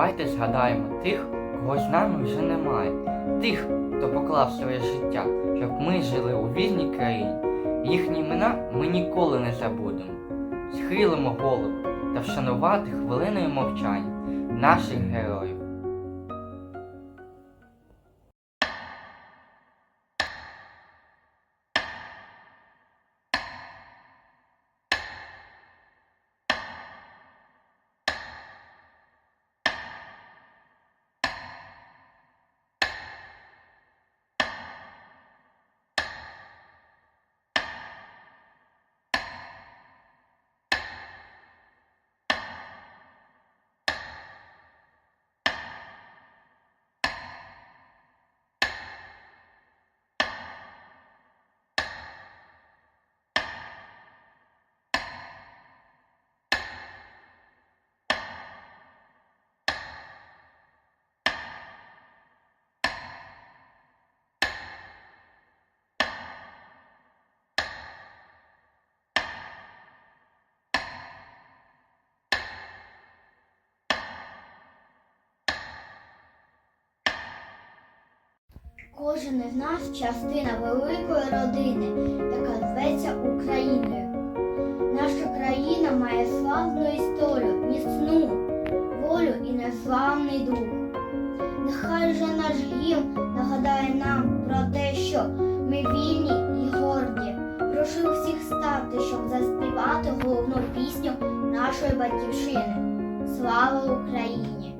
Давайте згадаємо тих, кого з нами вже немає, тих, хто поклав своє життя, щоб ми жили у вільній країні. Їхні імена ми ніколи не забудемо. Схилимо голову та вшанувати хвилиною мовчання наших героїв. Кожен із нас частина великої родини, яка зветься Україною. Наша країна має славну історію, міцну волю і незламний дух. Нехай же наш гімн нагадає нам про те, що ми вільні і горді. Прошу всіх стати, щоб заспівати головну пісню нашої батьківщини. Слава Україні!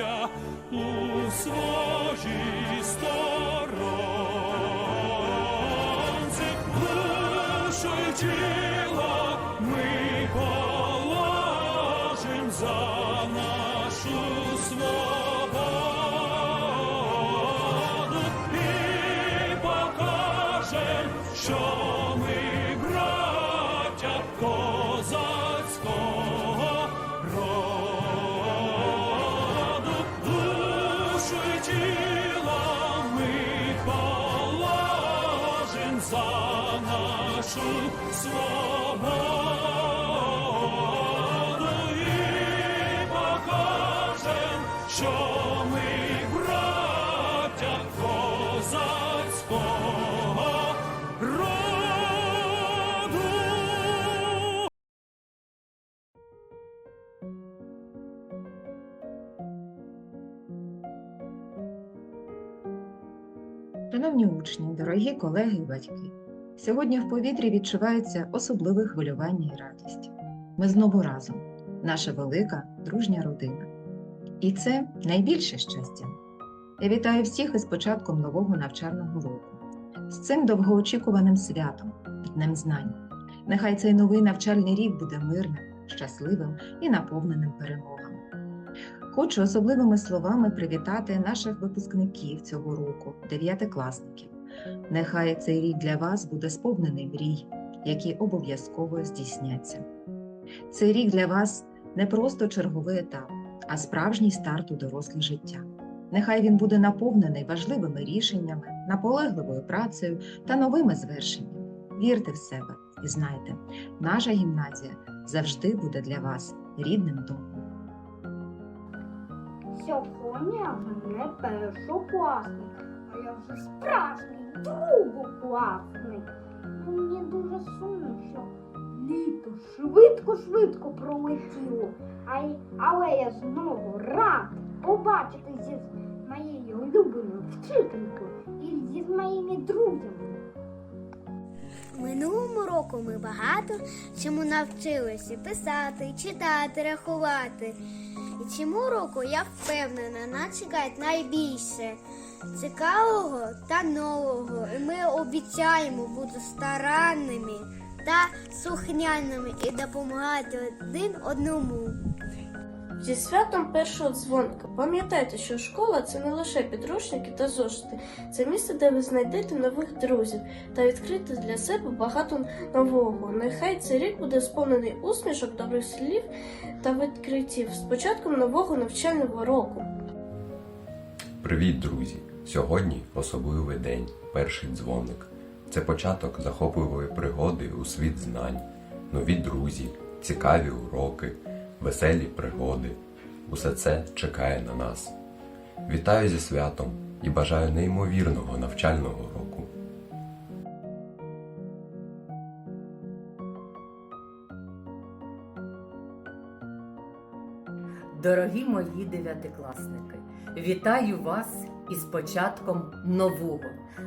браття, у своїй сторонці, душу нашу свободу і що ми браття козацького роду. Учні, дорогі колеги і батьки, сьогодні в повітрі відчувається особливе хвилювання і радість. Ми знову разом, наша велика дружня родина. І це найбільше щастя. Я вітаю всіх із початком нового навчального року, з цим довгоочікуваним святом, Днем знань. Нехай цей новий навчальний рік буде мирним, щасливим і наповненим перемогами. Хочу особливими словами привітати наших випускників цього року, дев'ятикласників. Нехай цей рік для вас буде сповнений мрій, які обов'язково здійсняться. Цей рік для вас не просто черговий етап, а справжній старт у доросле життя. Нехай він буде наповнений важливими рішеннями, наполегливою працею та новими звершеннями. Вірте в себе і знайте, наша гімназія завжди буде для вас рідним домом. Сьогодні я першокласник, а я вже справжній другокласник. класний. мені дуже сумно, що літо швидко-швидко пролетіло. Але я знову рад побачитися зі моєю улюбленою вчителькою і зі моїми друзями. Минулому року ми багато чому навчилися писати, читати, рахувати. І цьому року я впевнена, нас чекає найбільше цікавого та нового. І ми обіцяємо бути старанними та слухняними і допомагати один одному. Зі святом першого дзвоника пам'ятайте, що школа це не лише підручники та зошити, це місце, де ви знайдете нових друзів та відкрите для себе багато нового. Нехай цей рік буде сповнений усмішок, добрих слів та відкриттів з початком нового навчального року. Привіт, друзі! Сьогодні особливий день, перший дзвоник. Це початок захопливої пригоди у світ знань, нові друзі, цікаві уроки, веселі пригоди. Усе це чекає на нас. Вітаю зі святом і бажаю неймовірного навчального року. Дорогі мої дев'ятикласники, вітаю вас із початком нового,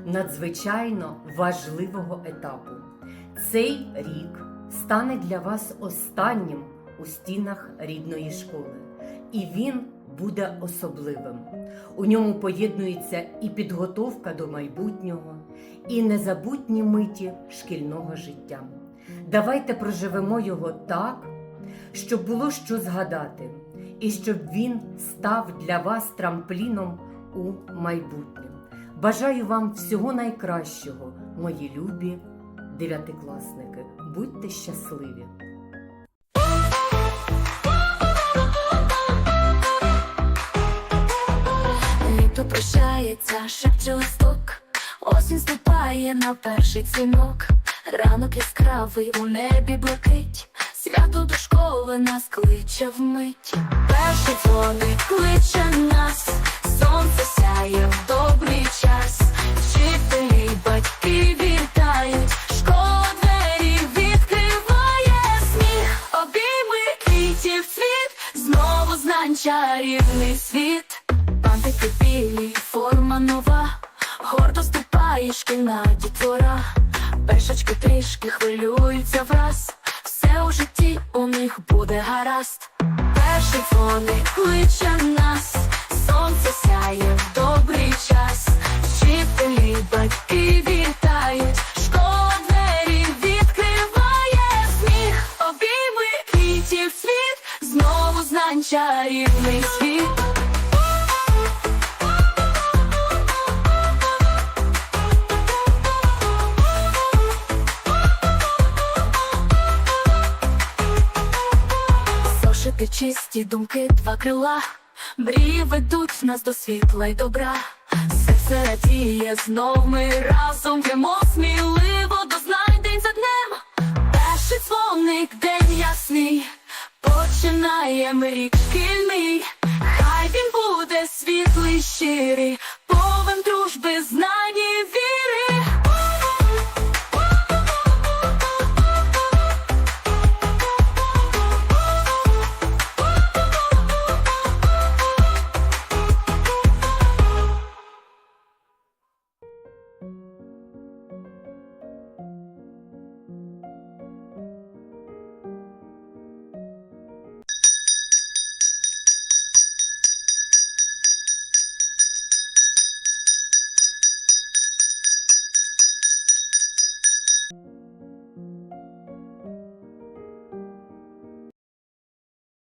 надзвичайно важливого етапу. Цей рік стане для вас останнім у стінах рідної школи, і він буде особливим. У ньому поєднується і підготовка до майбутнього, і незабутні миті шкільного життя. Давайте проживемо його так, щоб було що згадати, і щоб він став для вас трампліном у майбутнє. Бажаю вам всього найкращого, мої любі дев'ятикласники. Будьте щасливі! Літо прощається, шепче листок, осінь ступає на перший дзвінок, ранок яскравий у небі блакить, свято до школи нас кличе вмить. Перший дзвоник кличе нас, сонце сяє в добрий час, вчителі, батьки вітають, школа двері відкриває сміх, обійми квітів знову знань чарівний. Шкільна дітвора. Пешечки трішки хвилюються враз, все у житті у них буде гаразд. Перший дзвоник кличе нас, сонце сяє в добрий час. Вчителі, батьки вітають, школа двері відкриває сміх, обійми квітів цвіт, знову знань чарівний світ. Зошити чисті думки, два крила, мрії ведуть нас до світла й добра. Серце радіє, знов ми разом йдемо сміливо до знань день за днем. Перший дзвоник, день ясний, починаємо рік шкільний. Хай він буде світлий, щирий,